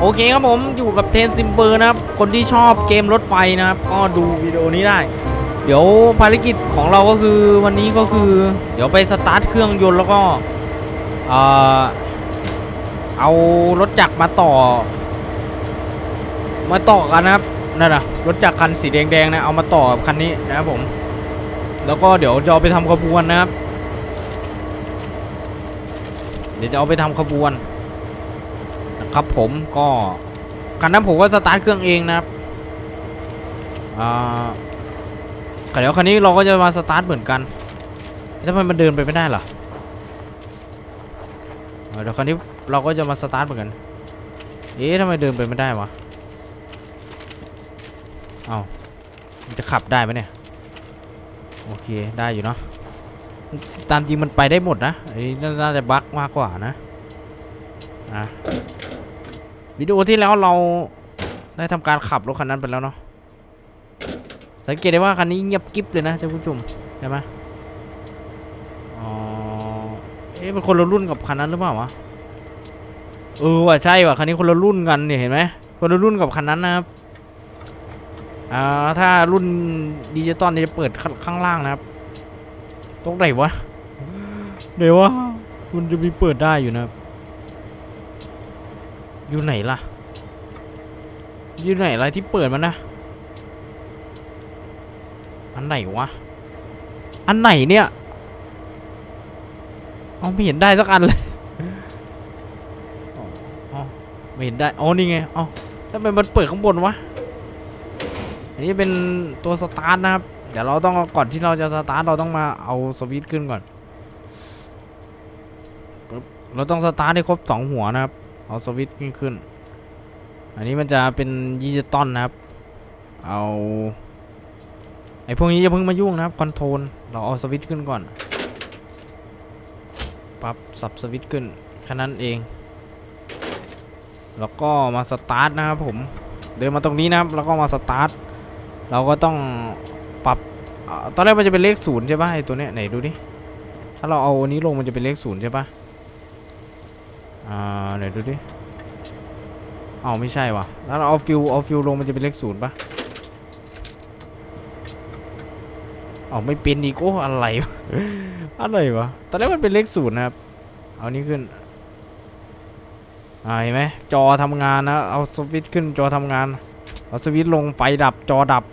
โอเคครับผมอยู่กับเทนซิมเบอร์นะครับ คนที่ชอบเกมรถไฟนะครับ ก็ดูวิดีโอนี้ได้ เดี๋ยวภารกิจของเราก็คือวันนี้ก็คือ เดี๋ยวไปสตาร์ทเครื่องยนต์แล้วก็เออเอารถจักรมาต่อ มาต่อกันนะครับนั่นนะรถจักรคันสีแดงๆนะเอามาต่อกับคันนี้นะครับผม แล้วก็เดี๋ยวจะเอาไปทำขบวนนะครับ เดี๋ยวจะเอาไปทำขบวน ครับผมก็คันนั้นผมก็สตาร์ทเครื่องเองนะครับอ่าเดี๋ยวคันนี้เราก็จะมาสตาร์ทเหมือนกันแล้วทำไมมันเดินไปไม่ได้หรอเดี๋ยวคันนี้เราก็จะมาสตาร์ทเหมือนกัน เอ๊ะทำไมเดินไปไม่ได้วะเอามันจะขับได้ไหมเนี่ย โอเค ได้อยู่เนาะ ตามจริงมันไปได้หมดนะไอ้นี่น่าจะบั๊กมากกว่านะ อะ วิดีโอที่แล้วเราได้ทำการขับรถคันนั้นไปแล้วเนาะสังเกตได้ว่าคันนี้เงียบกิ๊บเลยนะท่านผู้ชมใช่ไหมอ๋อเอ๊ะเป็นคนละรุ่นกับคันนั้นหรือเปล่าวะเออว่ะใช่ว่ะคันนี้คนละรุ่นกันเนี่ยเห็นไหมคนละรุ่นกับคันนั้นนะครับอ่าถ้ารุ่นดิจิตอลจะเปิดข้างข้างล่างนะครับตรงไหนวะเดี๋ยววะมันจะมีเปิดได้อยู่นะครับ อยู่ไหนล่ะ อยู่ไหนอะไรที่เปิดมันนะ อันไหนวะ อันไหนเนี่ยเอาไม่เห็นได้สักอันเลยอ๋ออไม่เห็นได้อ๋อนี่ไงเอ๋อทำไมมันเปิดข้างบนวะ อันนี้เป็นตัวสตาร์ทนะครับ เดี๋ยวเราต้องก่อนที่เราจะสตาร์ทเราต้องมาเอาสวิตช์ขึ้นก่อน เราต้องสตาร์ทให้ครบสองหัวนะครับ เอาสวิตช์ขึ้น อันนี้มันจะเป็นดิจิตอลนะครับ เอาไอพวกนี้อย่าเพิ่งมายุ่งนะครับคอนโทรลเราเอาสวิตช์ขึ้นก่อนปั๊บสับสวิตช์ขึ้นแค่นั้นเอง แล้วก็มาสตาร์ทนะครับผมเดินมาตรงนี้นะครับแล้วก็มาสตาร์ทเราก็ต้องปรับอตอนแรกมันจะเป็นเลขศูนย์ใช่ปะไอตัวเนี้ยไหนดูดิถ้าเราเอาอันนี้ลงมันจะเป็นเลขศูนย์ใช่ปะ อ่าไหนดูดิเอ้าไม่ใช่วะแล้วเราเอาฟิวเอาฟิวลงมันจะเป็นเลขศูนย์ปะเอ้าไม่เป็นอีกโอ้อะไรวะอะไรวะตอนแรกมันเป็นเลขศูนย์นะครับ เอานี้ขึ้นอ่าเห็นไหมจอทำงานนะ เอาสวิตช์ขึ้นจอทำงาน เอาสวิตช์ลงไฟดับจอดับ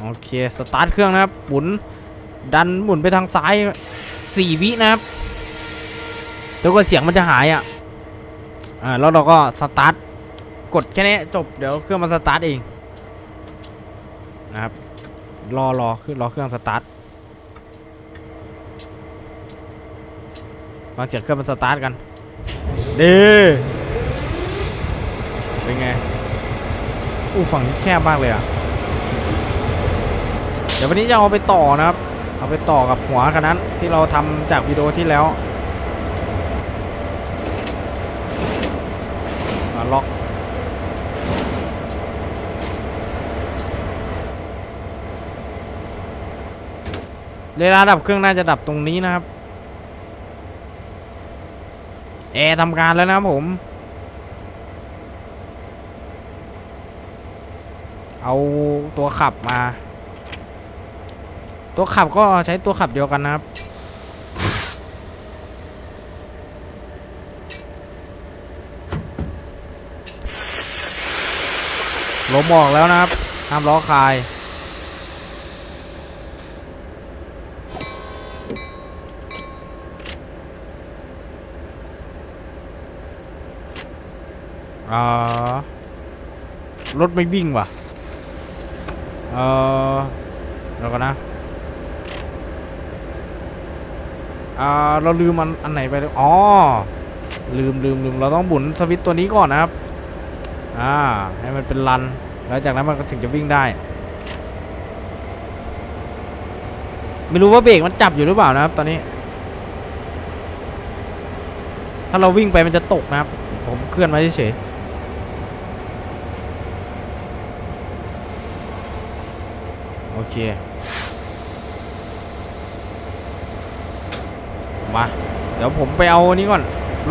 โอเค สตาร์ทเครื่องนะครับหมุนดันหมุนไปทางซ้าย 4 วินะครับ แล้วก็เสียงมันจะหายอะอ่าแล้วเราก็สตาร์ทกดแค่นี้จบเดี๋ยวเครื่องมันสตาร์ทเองนะครับรอรอคือรอเครื่องสตาร์ทฟังเสียงเครื่องมันสตาร์ทกันดีเป็นไงอู้ฝั่งนี้แคบมากเลยอะเดี๋ยววันนี้จะเอาไปต่อนะครับ เอาไปต่อกับหัวคันนั้นที่เราทำจากวิดีโอที่แล้วมาล็อก เวลาดับเครื่องน่าจะดับตรงนี้นะครับแอร์ทำการแล้วนะครับผม เอาตัวขับมา ตัวขับก็ใช้ตัวขับเดียวกันนะครับ ลมออกแล้วนะครับห้ามล้อคาย อ่ารถไม่วิ่งว่ะ เออเดี๋ยวก่อนนะอ่าเราลืมอันอันไหนไปเลยอ๋อ ลืมลืมลืมเราต้องบุนสวิตตัวนี้ก่อนนะครับ อ่า ให้มันเป็นรัน แล้วจากนั้นมันก็ถึงจะวิ่งได้ ไม่รู้ว่าเบรกมันจับอยู่หรือเปล่านะครับ ตอนนี้ ถ้าเราวิ่งไปมันจะตกนะครับ ผมเคลื่อนไว้เฉยๆโอ เค มา เดี๋ยวผมไปเอาอันนี้ก่อน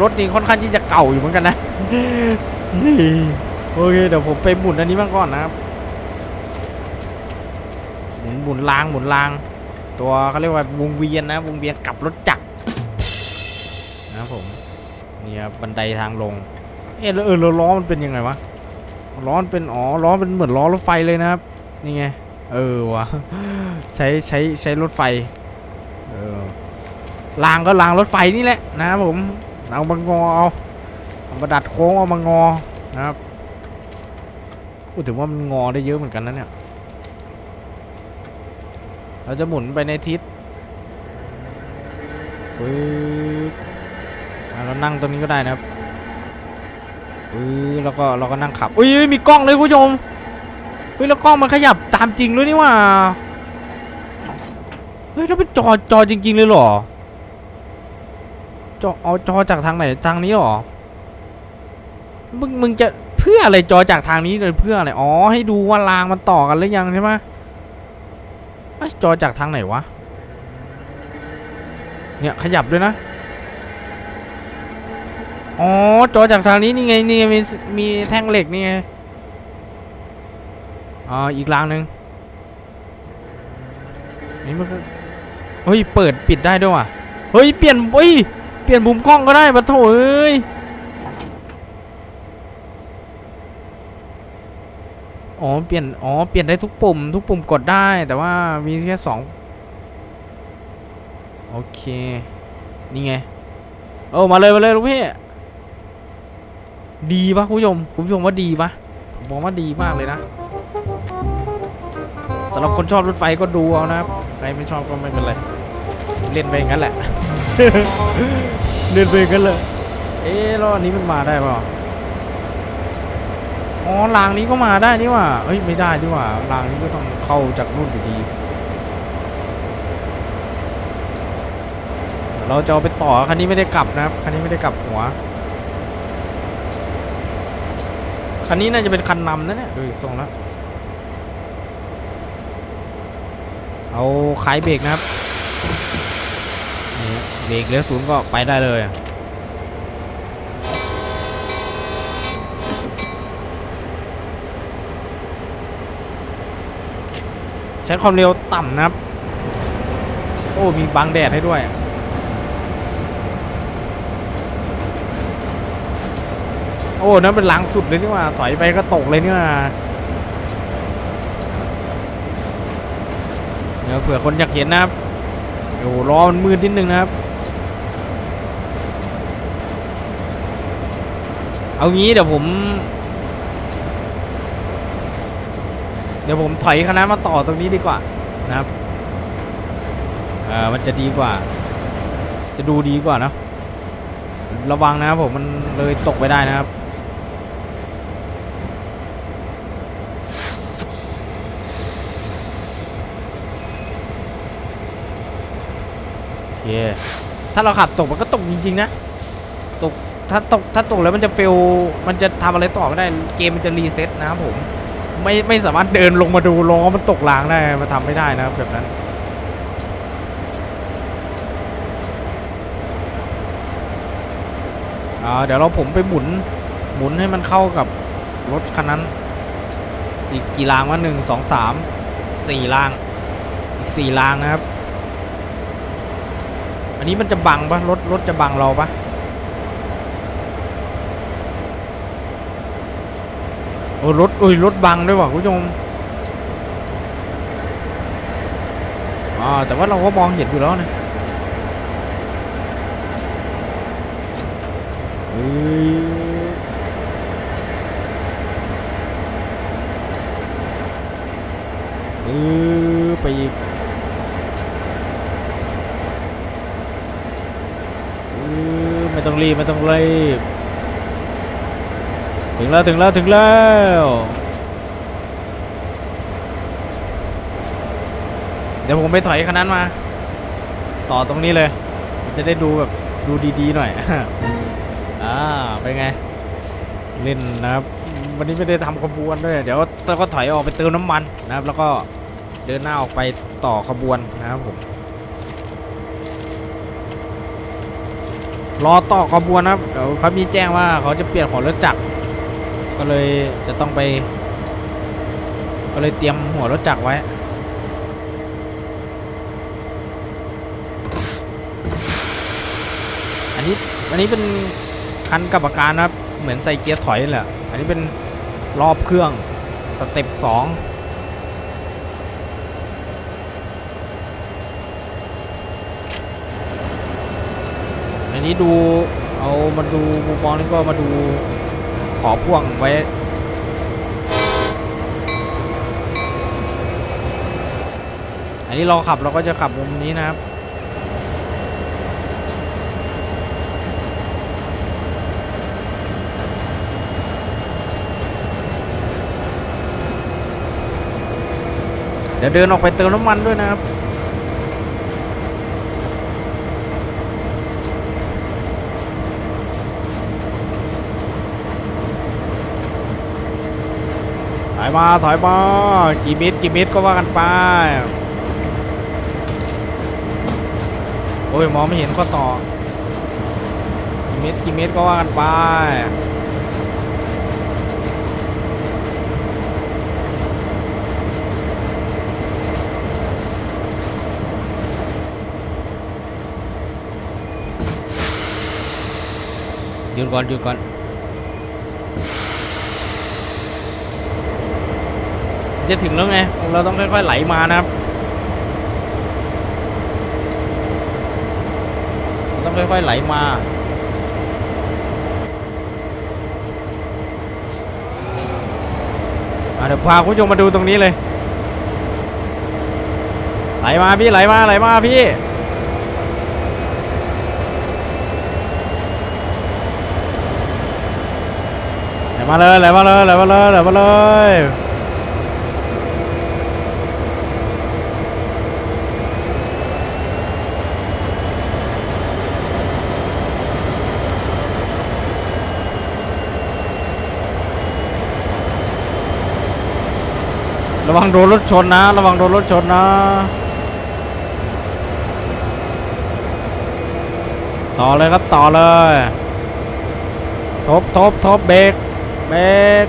รถนี่ค่อนข้างที่จะเก่าอยู่เหมือนกันนะ นี่โอเค เดี๋ยวผมไปหมุนอันนี้มาก่อนนะครับ หมุนหมุนรางหมุนราง ตัวเขาเรียกว่าวงเวียนนะ วงเวียนกลับรถจักรนะผมนี่ครับบันไดทางลง เอ๊ะแล้วเออล้วล้อมันเป็นยังไงวะล้อมันเป็นอ๋อล้อเป็นเหมือนล้อรถไฟเลยนะครับ นี่ไง เออวะใช้ใช้ใช้รถไฟเออรางก็รางรถไฟนี่แหละนะครับผมเอามางอเอาเอามาดัดโค้งเอามางอนะครับพูดถึงว่ามันงอได้เยอะเหมือนกันนะเนี่ยเราจะหมุนไปในทิศปึ๊บเรานั่งตรงนี้ก็ได้นะครับปึ๊บแล้วก็เราก็นั่งขับอุ้ยมีกล้องเลยคุณผู้ชม ฮ้ยแล้วกล้องมันขยับตามจริงด้วยนี่ว่าเฮ้ยแล้วเป็นจอจอจริง ๆ เลยเหรอจอเอาจอจากทางไหนทางนี้หรอมึงมึงจะเพื่ออะไรจอจากทางนี้เลยเพื่ออะไรอ๋อให้ดูว่ารางมันต่อกันหรือยังใช่ไหมไอ้จอจากทางไหนวะเนี่ยขยับด้วยนะอ๋อจอจากทางนี้นี่ไงนี่ไงมีมีแท่งเหล็กนี่ไง อ่าอีกรางหนึ่งนี่มันก็เฮ้ยเปิดปิดได้ด้วยว่ะเฮ้ยเปลี่ยนเฮ้ยเปลี่ยนมุมกล้องก็ได้ปะโถเอ้ยอ๋อเปลี่ยนอ๋อเปลี่ยนได้ทุกปุ่ม ทุกปุ่มกดได้แต่ว่ามีแค่สองโอเคนี่ไงโอ้มาเลยมาเลยลูกพี่ดีปะคุณผู้ชมคุณผู้ชมว่าดีปะผมมองว่าดีมากเลยนะ สำหรับคนชอบรถไฟก็ดูเอานะครับใครไม่ชอบก็ไม่เป็นไรเล่นไปอย่างนั้นแหละเล่นไปอย่างนั้นเลยเอ๊ะแล้วอันนี้มันมาได้เปล่าอ๋อรางนี้ก็มาได้นี่ว่าเอ้ยไม่ได้นี่ว่ารางนี้ก็ต้องเข้าจากนู่นอยู่ดีเดี๋ยวเราจะเอาไปต่อคันนี้ไม่ได้กลับนะครับคันนี้ไม่ได้กลับหัวคันนี้น่าจะเป็นคันนำนะเนี่ยดูทรงแล้ว เอาคลายเบรกนะครับเบรกเหลือศูนย์ก็ไปได้เลยใช้ความเร็วต่ำนะครับ โอ้ มีบังแดดให้ด้วย โอ้ นั่นเป็นหลังสุดเลยนี่ว่า ถอยไปก็ตกเลยนี่ว่า ดี๋ยวเผื่อคนอยากเห็นนะครับโอ้ล้อมันมืดนิดนึงนะครับ เอางี้เดี๋ยวผม เดี๋ยวผมถอยคณะมาต่อตรงนี้ดีกว่านะครับอ่ามันจะดีกว่า จะดูดีกว่านะระวังนะครับผมมันเลยตกไปได้นะครับ เค ถ้าเราขับตกมันก็ตกจริงๆนะ ตก ถ้าตก ถ้าตกแล้วมันจะเฟล มันจะทำอะไรต่อไม่ได้ เกมมันจะรีเซ็ตนะครับผม ไม่ไม่สามารถเดินลงมาดูล้อมันตกรางได้มาทำไม่ได้นะครับแบบนั้นเดี๋ยวเราผมไปหมุนหมุนให้มันเข้ากับรถคันนั้น อีกกี่รางวะหนึ่งสองสามสี่ราง อีกสี่รางนะครับ อันนี้มันจะบังปะรถรถจะบังเราปะโอ้รถโอ้ยรถบังด้วยว่ะคุณผู้ชมอ่าแต่ว่าเราก็มองเห็นอยู่แล้วนะเฮ้ยเออไปอีกเออไม่ต้อง รีบไม่ต้องรีบ ถึงแล้วถึงแล้วถึงแล้วเดี๋ยวผมไปถอยคันนั้นมา ต่อตรงนี้เลยมันจะได้ดูแบบดูดีๆหน่อย อ่าเป็นไง เล่นนะครับ วันนี้ไม่ได้ทำขบวนด้วย เดี๋ยวเราก็ถอยออกไปเติมน้ำมันนะครับ แล้วก็เดินหน้าออกไปต่อขบวนนะครับผม รอต่อขบวนนะครับเดี๋ยวเขามีแจ้งว่าเขาจะเปลี่ยนหัวรถจักรก็เลยจะต้องไป ก็เลยเตรียมหัวรถจักรไว้อันนี้อันนี้เป็นคันกับอาการครับเหมือนใส่เกียร์ถอยแหละอันนี้เป็นรอบเครื่องสเต็ปสอง อันนี้ดูเอามาดูมุมมองนี้ก็มาดูขอพ่วงไว้ อันนี้เราขับเราก็จะขับมุมนี้นะครับเดี๋ยวเดินออกไปเติมน้ำมันด้วยนะครับ อยมาถอยมากี่เมตรกี่เมตรก็ว่ากันไปโอ้ยมองไม่เห็นก็ต่อกี่เมตรกี่เมตรก็ว่ากันไปหยุดก่อนหยุดก่อน จะถึงแล้วไง เราต้องค่อยๆไหลมานะครับ ต้องค่อยๆไหลมาเดี๋ยวพาคุณผู้ชมมาดูตรงนี้เลย ไหลมาพี่ไหลมาไหลมาพี่ไหลมาเลยไหลมาเลยไหลมาเลยไหลมาเลย ระวังโดนรถชนนะ ระวังโดนรถชนนะ ต่อเลยครับต่อเลย ทบทบทบเบรกเบรก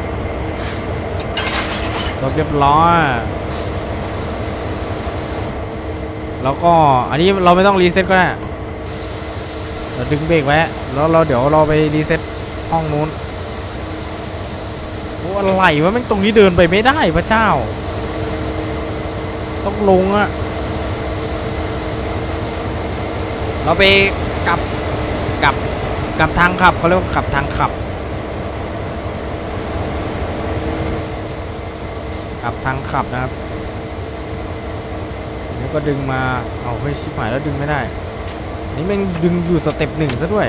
ทบเรียบร้อยแล้วก็อันนี้เราไม่ต้องรีเซ็ตก็ได้เราดึงเบรกไว้แล้วเราเดี๋ยวเราไปรีเซ็ตห้องนู้นโอ้อะไรวะแม่งตรงนี้เดินไปไม่ได้พระเจ้า ต้องลงอะเราไปกลับกลับกลับทางขับเขาเรียกว่ากลับทางขับกลับทางขับนะครับแล้วก็ดึงมาเอาเฮ้ยชิบหายแล้วดึงไม่ได้ นี่แม่งดึงอยู่สเต็ปหนึ่งซะด้วย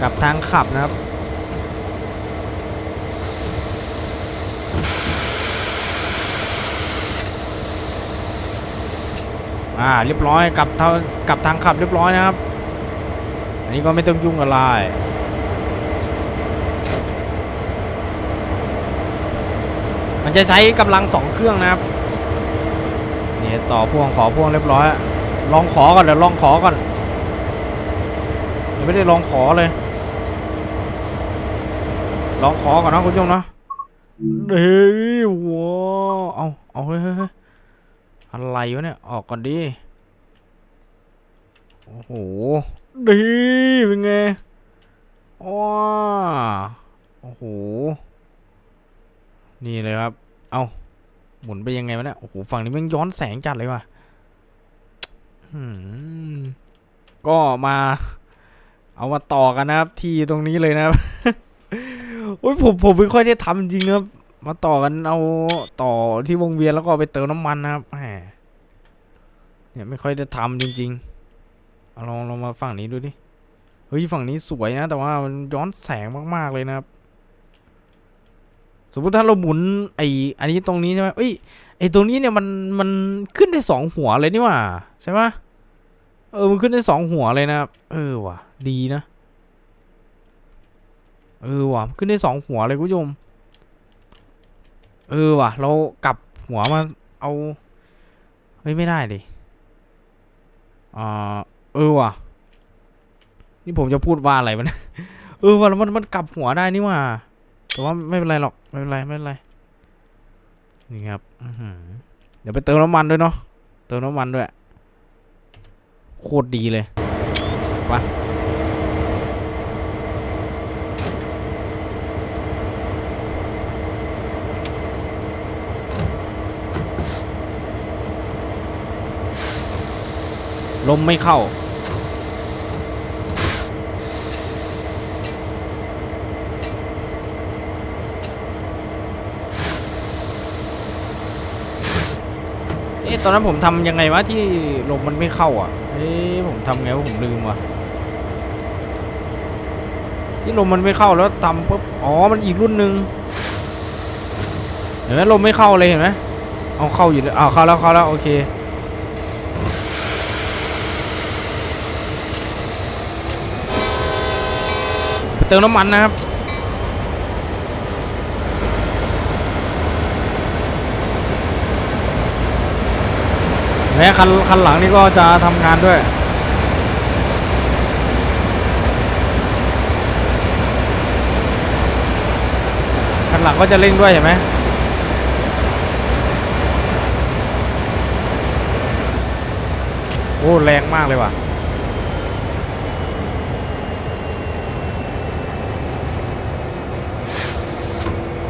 กลับทางขับนะครับ อ่าเรียบร้อยกลับทางกลับทางขับเรียบร้อยนะครับ อันนี้ก็ไม่ต้องยุ่งอะไรมันจะใช้กำลังสองเครื่องนะครับนี่ต่อพ่วงขอพ่วงเรียบร้อย ลองขอก่อนเดี๋ยวลองขอก่อนยังไม่ได้ลองขอเลย ลองขอก่อนนะคุณผู้ชมนะเฮ้ยว้าวเอาเอาเฮ้ยเฮ้ย อะไรวะเนี่ย ออกก่อนดิ โอ้โห ดี เป็นไงว้าโอ้โห นี่เลยครับ เอาหมุนไปยังไงวะเนี่ย โอ้โห ฝั่งนี้แมันย้อนแสงจัดเลยว่ะหืมก็มา เอามาต่อกันนะครับ ที่ตรงนี้เลยนะครับ โอ้ยผมผมไม่ค่อยได้ทำจริงนะครับ มาต่อกันเอาต่อที่วงเวียนแล้วก็ไปเติมน้ำมันนะครับแหมเนี่ยไม่ค่อยได้ทำจริงๆเอาลองลองมาฝั่งนี้ดูดิเฮ้ยฝั่งนี้สวยนะ แต่ว่ามันย้อนแสงมากๆเลยนะครับ สมมติถ้าเราหมุนไออันนี้ตรงนี้ใช่ไหมเอ้ยไอตรงนี้เนี่ยมันมันขึ้นได้สองหัวเลยนี่หว่าใช่ไหมเออมันขึ้นได้สองหัวเลยนะครับ เออว่ะ ดีนะ เออว่ะขึ้นได้สองหัวเลยคุณผู้ชม เออว่ะ เรากลับหัวมาเอา เฮ้ย ไม่ได้ดิอ่าเออว่ะ นี่ผมจะพูดว่าอะไรมัน เออว่าแล้วมันมันกลับหัวได้นี่ว่า แต่ว่าไม่เป็นไรหรอก ไม่เป็นไร ไม่เป็นไร นี่ครับอืเดี๋ยวไปเติมน้ำมันด้วยเนาะ เติมน้ำมันด้วย โคตรดีเลย ไป ลมไม่เข้า เอ๊ะตอนนั้นผมทำยังไงวะที่ลมมันไม่เข้าอะ เอ๊ะผมทำไงวะผมลืมว่ะ ที่ลมมันไม่เข้าแล้วทำปุ๊บ อ๋อ มันอีกรุ่นหนึ่งเห็นไหมลมไม่เข้าเลยเห็นไหมเอาเข้าอยู่เลยเอาเข้าแล้วเข้าแล้วโอเค เติมน้ำมันนะครับแม้คันคันหลังนี่ก็จะทำงานด้วยคันหลังก็จะเร่งด้วยเห็นไหมโอ้แรงมากเลยว่ะ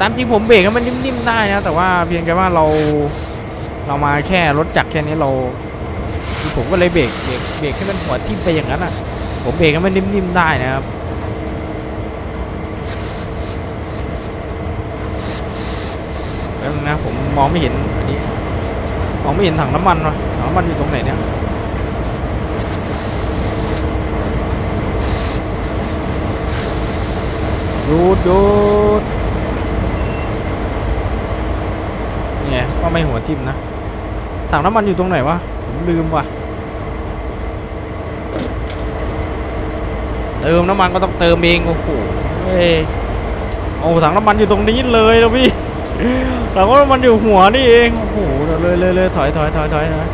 ตามจริงผมเบรกให้มันนิ่มๆได้นะแต่ว่าเพียงแค่ว่าเราเรามาแค่รถจักรแค่นี้เราผมก็เลยเบรกเบรกเบรกให้มันหัวทิ่มไปอย่างนั้นอะ ผมเบรกให้มันนิ่มๆได้นะครับแล้วนะผมมองไม่เห็นอันนี้มองไม่เห็นถังน้ำมันวะถังน้ำมันอยู่ตรงไหนเนี่ยหยุดหยุด นี่ไงว่าไม่หัวทิ่มนะ ถังน้ำมันอยู่ตรงไหนวะ ผมลืมว่ะ เติมน้ำมันก็ต้องเติมเองโอ้โหเฮ้ยโอ้ถังน้ำมันอยู่ตรงนี้เลยนะพี่ถังน้ำมันอยู่หัวนี่เอง โอ้โหเลยเลยเลยถอยถอยถอยถอยถอย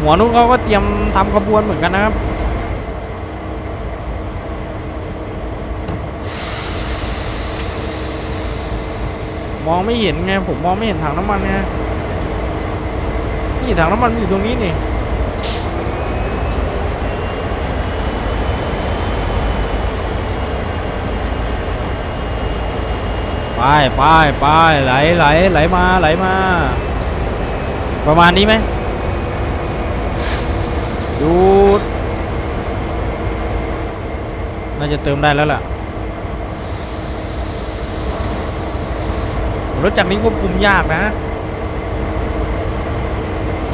หัวนู้นเขาก็เตรียมทำขบวนเหมือนกันนะครับ มองไม่เห็นไงผมมองไม่เห็นถังน้ำมันไงนี่ถังน้ำมันอยู่ตรงนี้นี่ไปไปไปไหลไหลไหลมาไหลมา ประมาณนี้ไหมหยุดน่าจะเติมได้แล้วล่ะ รถจักรนี้ควบคุมยากนะ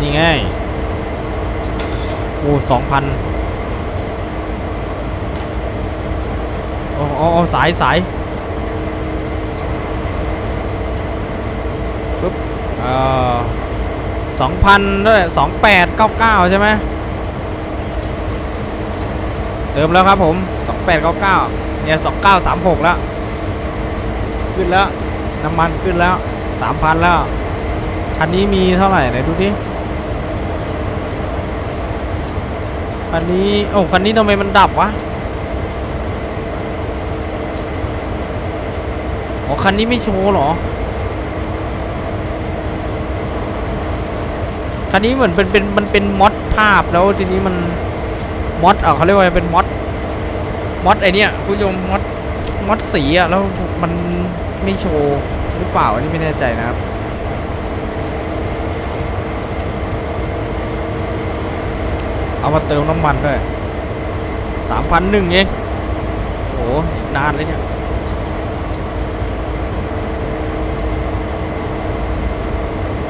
นี่ไง โอ้สองพันโอ้โอ้โอสายสายปึ๊บเอ่อสองพันด้วยสองแปดเก้าเก้าใช่ไหมเติมแล้วครับผมสองแปดเก้าเก้าเนี่ยสองเก้าสามหกแล้ว ขึ้นแล้ว น้ำมันขึ้นแล้วสามพันแล้ว คันนี้มีเท่าไหร่ไหนดูดิคันนี้โอ้คันนี้ทำไมมันดับวะอ๋อคันนี้ไม่โชว์เหรอ คันนี้เหมือนเป็นเป็นมันเป็นมอดภาพแล้วทีนี้มันมอดเออเขาเรียกว่าเป็นมอดมอดไอเนี้ยคุณผู้ชมมอดมอดสีอะแล้วมัน ไม่โชว์หรือเปล่าอันนี้ไม่แน่ใจนะครับเอามาเติมน้ำมันด้วยสามพันหนึ่งเองโอ้นานเลยเนี่ย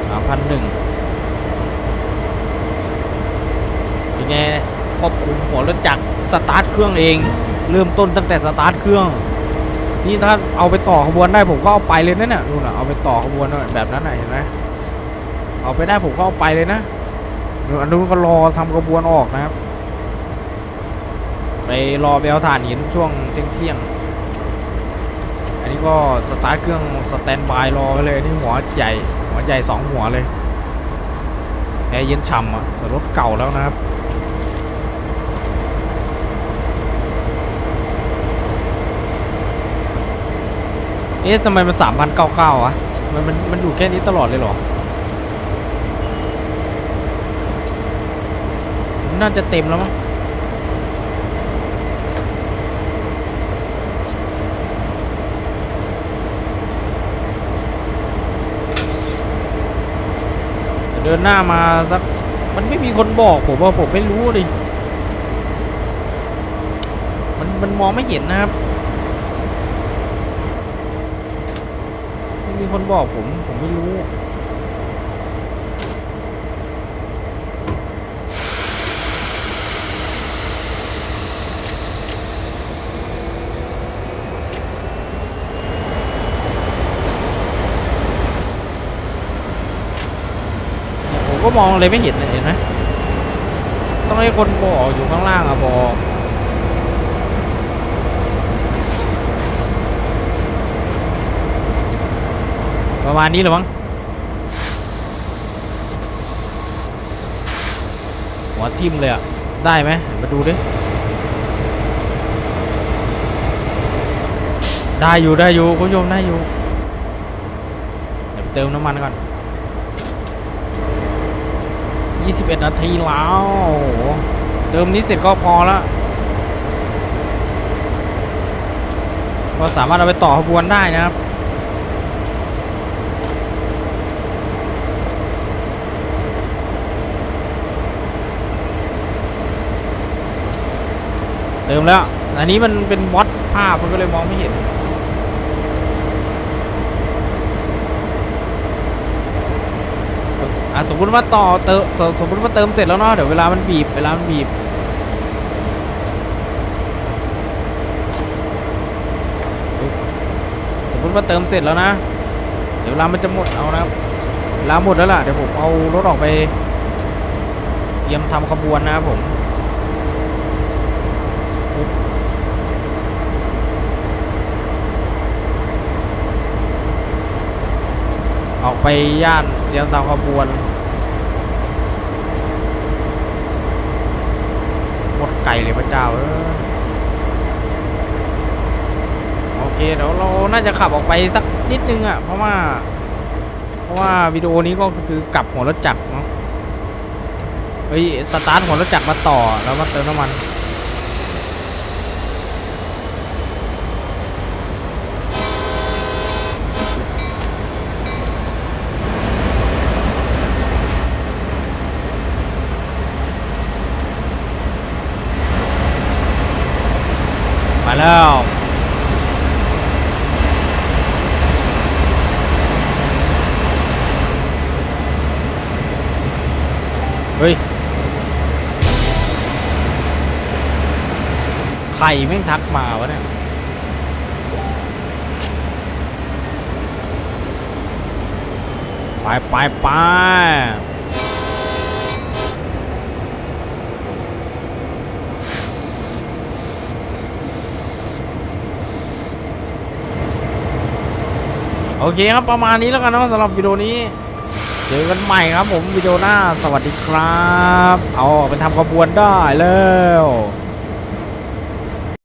สามพันหนึ่งเป็นไงควบคุมหัวรถจักรสตาร์ทเครื่องเอง เริ่มต้นตั้งแต่สตาร์ทเครื่อง นี่ถ้าเอาไปต่อขบวนได้ผมก็เอาไปเลยนะเนี่ยดูนะเอาไปต่อขบวนแบบนั้นน่ะเห็นไหมเอาไปได้ผมก็เอาไปเลยนะอันนู้นก็รอทำขบวนออกนะครับ ไปรอไปเอาถ่านหินช่วงเที่ยงเที่ยง อันนี้ก็สตาร์ทเครื่องสแตนบายรอไว้เลยนี่หัวใหญ่หัวใหญ่สองหัวเลยแอร์เย็นฉ่ำอะแต่รถเก่าแล้วนะครับ เอ๊ะทำไมมันสามพันเก้าเก้าอะมันมันมันอยู่แค่นี้ตลอดเลยเหรอ น่าจะเต็มแล้วมั้งเดินหน้ามาสัก มันไม่มีคนบอกผมว่าผมไม่รู้ดิ มันมันมองไม่เห็นนะครับ ไม่มี คนบอกผม ผมไม่รู้ ผมก็มองอะไรไม่เห็นเลยเห็นไหมต้องให้คนบอกอยู่ข้างล่างอะบอก ประมาณนี้เหรือมั้งหัวทิ่มเลยอะ ได้ไหมมาดูดิ ได้อยู่ได้อยู่คุณผู้ชมได้อยู่เดี๋ยวเติมน้ำมันก่อน 21 นาทีแล้วเติมนี้เสร็จก็พอแล้วก็สามารถเอาไปต่อขบวนได้นะครับ เติมแล้ว อันนี้มันเป็นมอดภาพมันก็เลยมองไม่เห็น อะสมมติว่าต่อเติมสมมติว่าเติมเสร็จแล้วเนาะเดี๋ยวเวลามันบีบเวลามันบีบสมมติว่าเติมเสร็จแล้วนะ เดี๋ยวเวลามันจะหมดเอานะครับเวลาหมดแล้วล่ะเดี๋ยวผมเอารถออกไป เตรียมทำขบวนนะครับผมปึ๊บออกไป ย่านเตรียมทำขบวน หมดไก่เลยพระเจ้าเออโอเคเดี๋ยวเราน่าจะขับออกไปสักนิดนึงอะ เพราะว่า เพราะว่าวิดีโอนี้ก็คือกลับหัวรถจักรเนาะเฮ้ยสตาร์ทหัวรถจักรมาต่อแล้วมาเติมน้ำมัน แล้วเฮ้ยใครแม่งทักมาวะเนี่ยไปไปไป โอเคครับประมาณนี้แล้วกันนะสำหรับวิดีโอนี้ เจอกันใหม่ครับผมวิดีโอหน้าสวัสดีครับ เอาไปทำขบวนได้แล้ว